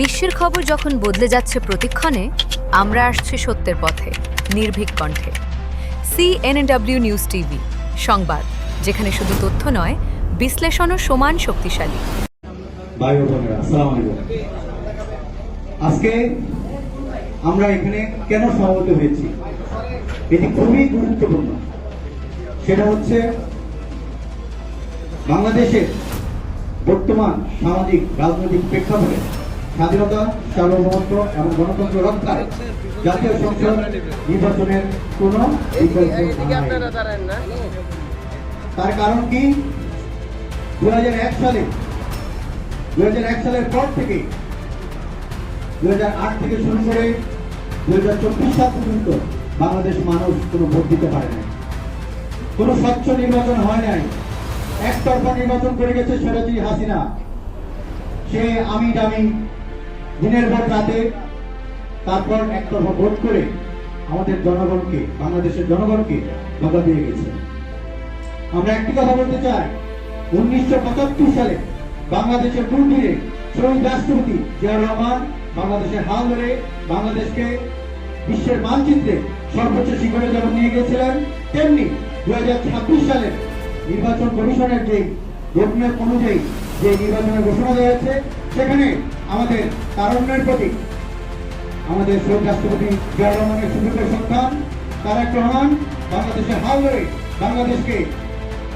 বিশ্বের খবর যখন বদলে যাচ্ছে প্রতিক্ষণে, আমরা আসছি সত্যের পথে, নির্ভীক কণ্ঠে। সিএনএডব্লিউ নিউজ টিভি সংবাদ, যেখানে শুধু তথ্য নয়, বিশ্লেষণও সমান শক্তিশালী। আজকে আমরা এখানে কেন সমবেত হয়েছি? এটি খুবই গুরুত্বপূর্ণ। সেটা হচ্ছে বাংলাদেশের বর্তমান সামাজিক রাজনৈতিক প্রেক্ষাপটে স্বাধীনতা সার্বভৌমত্ব এবং গণতন্ত্র রক্ষায় জাতীয় সংসদ নির্বাচনের কোন তার কারণ কি? দু সালে দু সালের পর থেকে দু থেকে শুরু করে দু সাল পর্যন্ত বাংলাদেশ মানুষ কোনো ভোট দিতে পারে নাই। কোনো স্বচ্ছ নির্বাচন হয় নাই। একতরফা নির্বাচন করে গেছে সেরাজি হাসিনা। সে আমি দামি দিনের ভোট রাতে তারপর একতরফা ভোট করে আমাদের জনগণকে, বাংলাদেশের জনগণকে ধোকা দিয়ে গেছে। আমরা একটি কথা বলতে চাই, উনিশশো পঁচাত্তর সালে বাংলাদেশের দুর্নীরে শহীদ রাষ্ট্রপতি জিয়াউর রহমান বাংলাদেশের হাল ধরে বাংলাদেশকে বিশ্বের মানচিত্রে সর্বোচ্চ শিখরে যেমন নিয়ে গেছিলেন, তেমনি দু সালে নির্বাচন কমিশনের যে রোডম্যাপ অনুযায়ী যে নির্বাচনের ঘোষণা দেওয়া হয়েছে, সেখানে আমাদের তারণ্যের প্রতি আমাদের শহীদ রাষ্ট্রপতি জিয়াউর রহমানের সুযোগ্য সন্তান, তারেক রহমান, বাংলাদেশের হাল ধরে বাংলাদেশকে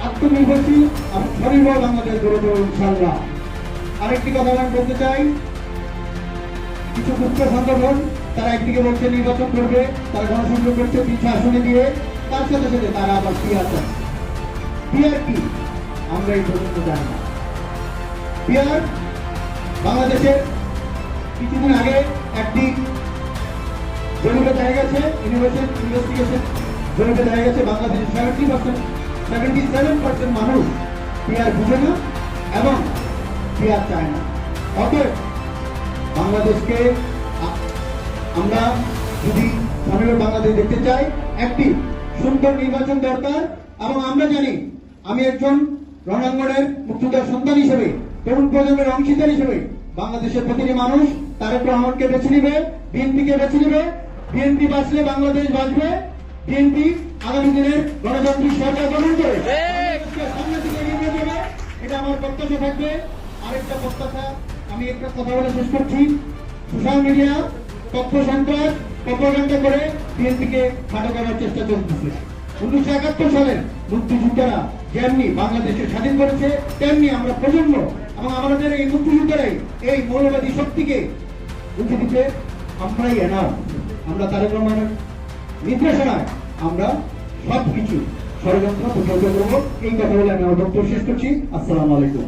আত্মনির্ভরশীল এবং স্বনির্ভর বাংলাদেশ গড়ে তোলা ইনশাল্লাহ আরেকটি কথা আমি বলতে চাই, কিছু মুখ্য সংগঠন, তারা একদিকে বলছে নির্বাচন করবে, তারা গণসংযোগ করছে তিনশো আসনে দিয়ে, তার সাথে সাথে তারা আবার পিয়ার চাচ্ছে পিয়ার কি? আমরা এই পর্যন্ত জানি না। পিয়ার বাংলাদেশের কিছুদিন আগে একটি জরিপে দেখা গেছে ইনোভেশন ইনভেস্টিগেশন জরিপে দেখা গেছে বাংলাদেশের seventy percent seventy seven percent মানুষ পিয়ার বুঝে না এবং পিয়ার চায় না। অতএব বাংলাদেশকে আমরা যদি স্বনির্ভর বাংলাদেশ দেখতে চাই, একটি সুন্দর নির্বাচন দরকার এবং আমরা জানি আমি একজন রণাঙ্গনের মুক্তিযোদ্ধার সন্তান হিসেবে তরুণ প্রজন্মের অংশীদার হিসেবে বাংলাদেশের প্রতিটি মানুষ তারেক রহমানকে বেছে নিবে বিএনপিকে বেছে নিবে বিএনপি বাঁচলে বাংলাদেশ বাঁচবে বিএনপি আগামী দিনের গণতান্ত্রিক সরকার গঠন করে এগিয়ে যাবে এটা আমার প্রত্যাশা থাকবে। আরেকটা প্রত্যাশা আমি একটা কথা বলে শেষ করছি। সোশ্যাল মিডিয়া তথ্য সন্ত্রাস প্রপাগান্ডা করে বিএনপিকে ফাটো করার চেষ্টা চলতেছে। উনিশশো একাত্তর সালের মুক্তিযোদ্ধারা যেমনি বাংলাদেশকে স্বাধীন করেছে তেমনি আমরা প্রজন্ম আমাদের এই মুক্তিযুদ্ধে এই মৌলবাদী শক্তিকে বুঝে দিতে আমরাই এনার। আমরা তারেক রহমানের নির্দেশনায় আমরা সব কিছু ষড়যন্ত্র প্রতিহত করব। এই কথা বলে আমি আমার বক্তব্য শেষ করছি। আসসালামু আলাইকুম।